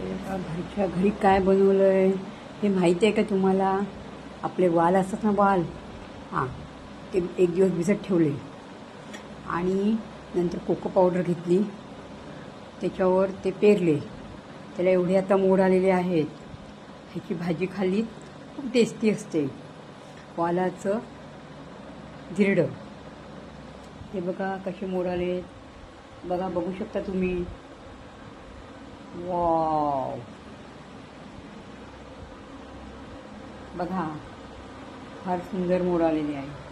घरच्या घरी काय बनवलं आहे हे माहिती आहे का तुम्हाला? आपले वाल असतात ना वाल? हां ते एक दिवस भिजत ठेवले. आणि नंतर कोको पावडर घेतली. त्याच्यावर ते पेरले. त्याला एवढे आता मोड आलेले आहेत. ह्याची भाजी खाल्ली खूप टेस्टी असते. वालाचं धिरडं हे बघा कसे मोड आले बघा बघू शकता तुम्ही. वा बघा फार सुंदर मोड आलेली आहे.